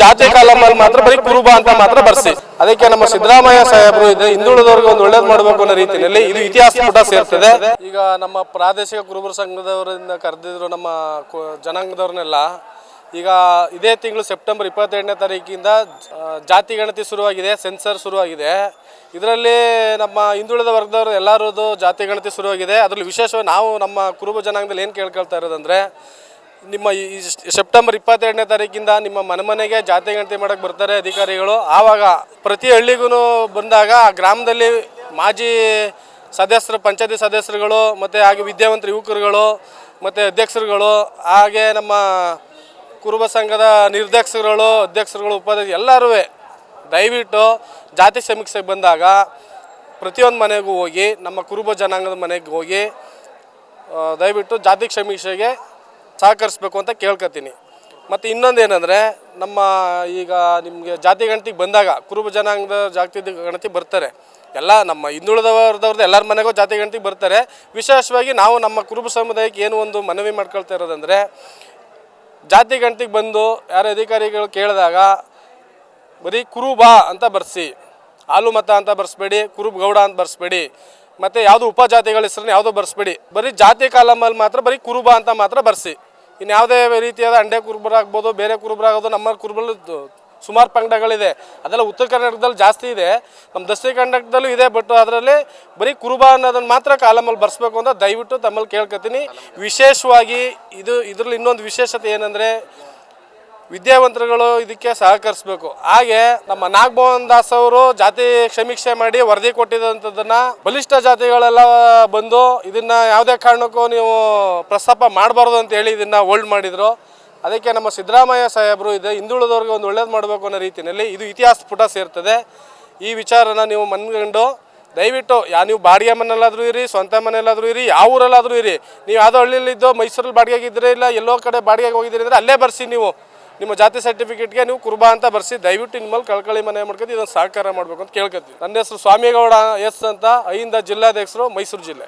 ಜಾತಿ ಕಾಲಮಲ್ಲಿ ಮಾತ್ರ ಬರೀ ಕುರುಬ ಅಂತ ಮಾತ್ರ ಬರ್ಸಿ. ಅದಕ್ಕೆ ನಮ್ಮ ಸಿದ್ದರಾಮಯ್ಯ ಸಾಹೇಬರು ಇದೆ ಹಿಂದುಳಿದವರಿಗೆ ಒಂದು ಒಳ್ಳೇದು ಮಾಡಬೇಕು ಅನ್ನೋ ರೀತಿಯಲ್ಲಿ ಇದು ಇತಿಹಾಸ ಪುಟ ಸೇರ್ತದೆ. ಈಗ ನಮ್ಮ ಪ್ರಾದೇಶಿಕ ಕುರುಬರ ಸಂಘದವರಿಂದ ಕರೆದಿದ್ರು ನಮ್ಮ ಜನಾಂಗದವ್ರನ್ನೆಲ್ಲ. ಈಗ ಇದೇ ತಿಂಗಳು ಸೆಪ್ಟೆಂಬರ್ ಇಪ್ಪತ್ತೆರಡನೇ ತಾರೀಕಿಂದ ಜಾತಿ ಗಣತಿ ಶುರುವಾಗಿದೆ, ಸೆನ್ಸರ್ ಶುರುವಾಗಿದೆ. ಇದರಲ್ಲಿ ನಮ್ಮ ಹಿಂದುಳಿದ ವರ್ಗದವರು ಎಲ್ಲರದು ಜಾತಿ ಗಣತಿ ಶುರುವಾಗಿದೆ. ಅದರಲ್ಲಿ ವಿಶೇಷವಾಗಿ ನಾವು ನಮ್ಮ ಕುರುಬ ಜನಾಂಗದಲ್ಲಿ ಏನು ಕೇಳ್ಕೊಳ್ತಾ ಇರೋದಂದ್ರೆ ನಿಮ್ಮ ಈ ಸೆಪ್ಟೆಂಬರ್ ಇಪ್ಪತ್ತೆರಡನೇ ತಾರೀಕಿಂದ ನಿಮ್ಮ ಮನೆ ಮನೆಗೆ ಜಾತಿ ಗಣತಿ ಮಾಡಕ್ಕೆ ಬರ್ತಾರೆ ಅಧಿಕಾರಿಗಳು. ಆವಾಗ ಪ್ರತಿ ಹಳ್ಳಿಗೂ ಬಂದಾಗ ಆ ಗ್ರಾಮದಲ್ಲಿ ಮಾಜಿ ಸದಸ್ಯರು, ಪಂಚಾಯತಿ ಸದಸ್ಯರುಗಳು ಮತ್ತು ಹಾಗೆ ವಿದ್ಯಾವಂತ ಯುವಕರುಗಳು ಮತ್ತು ಅಧ್ಯಕ್ಷರುಗಳು ಹಾಗೆ ನಮ್ಮ ಕುರುಬ ಸಂಘದ ನಿರ್ದೇಶಕರುಗಳು, ಅಧ್ಯಕ್ಷರುಗಳು ಉಪಾಧ್ಯಕ್ಷ ಎಲ್ಲರೂ ದಯವಿಟ್ಟು ಜಾತಿ ಸಮೀಕ್ಷೆಗೆ ಬಂದಾಗ ಪ್ರತಿಯೊಂದು ಮನೆಗೂ ಹೋಗಿ, ನಮ್ಮ ಕುರುಬ ಜನಾಂಗದ ಮನೆಗೆ ಹೋಗಿ ದಯವಿಟ್ಟು ಜಾತಿ ಸಮೀಕ್ಷೆಗೆ ಸಹಕರಿಸ್ಬೇಕು ಅಂತ ಕೇಳ್ಕೊತೀನಿ ಮತ್ತು ಇನ್ನೊಂದು ಏನಂದರೆ, ನಮ್ಮ ಈಗ ನಿಮಗೆ ಜಾತಿ ಗಣತಿಗೆ ಬಂದಾಗ, ಕುರುಬ ಜನಾಂಗದ ಜಾತಿ ಗಣತಿ ಬರ್ತಾರೆ. ಎಲ್ಲ ನಮ್ಮ ಹಿಂದುಳಿದವರದವ್ರದ್ದು ಎಲ್ಲರ ಮನೆಗೂ ಜಾತಿ ಗಣತಿಗೆ ಬರ್ತಾರೆ. ವಿಶೇಷವಾಗಿ ನಾವು ನಮ್ಮ ಕುರುಬ ಸಮುದಾಯಕ್ಕೆ ಏನು ಒಂದು ಮನವಿ ಮಾಡ್ಕೊಳ್ತಾ ಇರೋದಂದರೆ, ಜಾತಿ ಗಣತಿಗೆ ಬಂದು ಯಾರು ಅಧಿಕಾರಿಗಳು ಕೇಳಿದಾಗ, ಬರೀ ಕುರುಬ ಅಂತ ಬರ್ಸಿ, ಹಾಲು ಮತ ಅಂತ ಬರ್ಸ್ಬೇಡಿ, ಕುರುಬ್ ಗೌಡ ಅಂತ ಬರ್ಸ್ಬೇಡಿ ಮತ್ತು ಯಾವುದು ಉಪಜಾತಿಗಳ ಹೆಸರನ್ನ ಯಾವುದೋ ಬರ್ಸ್ಬೇಡಿ. ಬರೀ ಜಾತಿ ಕಾಲಮಲ್ಲಿ ಮಾತ್ರ, ಬರೀ ಕುರುಬ ಅಂತ ಮಾತ್ರ ಬರ್ಸಿ. ಇನ್ನು ಯಾವುದೇ ರೀತಿಯಾದ ಅಂಡೆ ಕುರುಬರಾಗ್ಬೋದು ಬೇರೆ ಕುರುಬರ ಆಗೋದು, ನಮ್ಮ ಕುರುಬಲ್ಲಿ ಸುಮಾರು ಪಂಗಡಗಳಿದೆ. ಅದೆಲ್ಲ ಉತ್ತರ ಕರ್ನಾಟಕದಲ್ಲಿ ಜಾಸ್ತಿ ಇದೆ. ನಮ್ಮ ದಕ್ಷಿಣ ಕರ್ನಾಟಕದಲ್ಲೂ ಇದೆ, ಬಟ್ ಅದರಲ್ಲಿ ಬರೀ ಕುರುಬ ಅನ್ನೋದನ್ನು ಮಾತ್ರ ಕಾಲಮಲ್ಲಿ ಬರ್ಸ್ಬೇಕು ಅಂತ ದಯವಿಟ್ಟು ತಮ್ಮಲ್ಲಿ ಕೇಳ್ಕೊತೀನಿ. ವಿಶೇಷವಾಗಿ ಇದು, ಇದರಲ್ಲಿ ಇನ್ನೊಂದು ವಿಶೇಷತೆ ಏನಂದರೆ ವಿದ್ಯಾವಂತರುಗಳು ಇದಕ್ಕೆ ಸಹಕರಿಸಬೇಕು. ಹಾಗೆ ನಮ್ಮ ನಾಗಮೋಹನ್ ದಾಸ್ ಅವರು ಜಾತಿ ಸಮೀಕ್ಷೆ ಮಾಡಿ ವರದಿ ಕೊಟ್ಟಿದಂಥದ್ದನ್ನ ಬಲಿಷ್ಠ ಜಾತಿಗಳೆಲ್ಲ ಬಂದು ಇದನ್ನ ಯಾವುದೇ ಕಾರಣಕ್ಕೂ ನೀವು ಪ್ರಸ್ತಾಪ ಮಾಡಬಾರ್ದು ಅಂತ ಹೇಳಿ ಇದನ್ನ ಹೋಲ್ಡ್ ಮಾಡಿದ್ರು. ಅದಕ್ಕೆ ನಮ್ಮ ಸಿದ್ದರಾಮಯ್ಯ ಸಾಹೇಬರು ಇದೆ, ಹಿಂದುಳಿದವ್ರಿಗೆ ಒಂದು ಒಳ್ಳೇದು ಮಾಡಬೇಕು ಅನ್ನೋ ರೀತಿಯಲ್ಲಿ ಇದು ಇತಿಹಾಸ ಪುಟ ಸೇರ್ತದೆ. ಈ ವಿಚಾರನ ನೀವು ಮನ್ಗಂಡು ದಯವಿಟ್ಟು ಯಾ ನೀವು ಬಾಡಿಗೆ ಮನೆಯಲ್ಲಾದರೂ ಇರಿ, ಸ್ವಂತ ಮನೆಯಲ್ಲಾದರೂ ಇರಿ, ಯಾವ ಊರಲ್ಲಾದರೂ ಇರಿ. ನೀವು ಯಾವುದೋ ಹಳ್ಳಿಯಲ್ಲಿದ್ದೋ ಮೈಸೂರಲ್ಲಿ ಬಾಡಿಗೆಗೆ ಇದ್ರೆ ಇಲ್ಲ, ಎಲ್ಲೋ ಕಡೆ ಬಾಡಿಗೆಗೆ ಹೋಗಿದ್ದೀರಿ ಅಂದರೆ ಅಲ್ಲೇ ಬರ್ಸಿ ನೀವು. ನಿಮ್ಮ ಜಾತಿ ಸರ್ಟಿಫಿಕೇಟ್ಗೆ ನೀವು ಕುರುಬಾ ಅಂತ ಬರ್ಸಿ ದಯವಿಟ್ಟು ನಿಮ್ಮಲ್ಲಿ ಕಳ್ಕಳಿ ಮನೆ ಮಾಡ್ಕೊಂಡು ಇದನ್ನು ಸಹಕಾರ ಮಾಡಬೇಕು ಅಂತ ಕೇಳ್ಕೊತೀವಿ ನನ್ನ ಹೆಸರು ಸ್ವಾಮಿಗೌಡ ಎಸ್ ಅಂತ ಅಯ್ಯಿಂದ ಜಿಲ್ಲಾಧ್ಯಕ್ಷರು ಮೈಸೂರು ಜಿಲ್ಲೆ.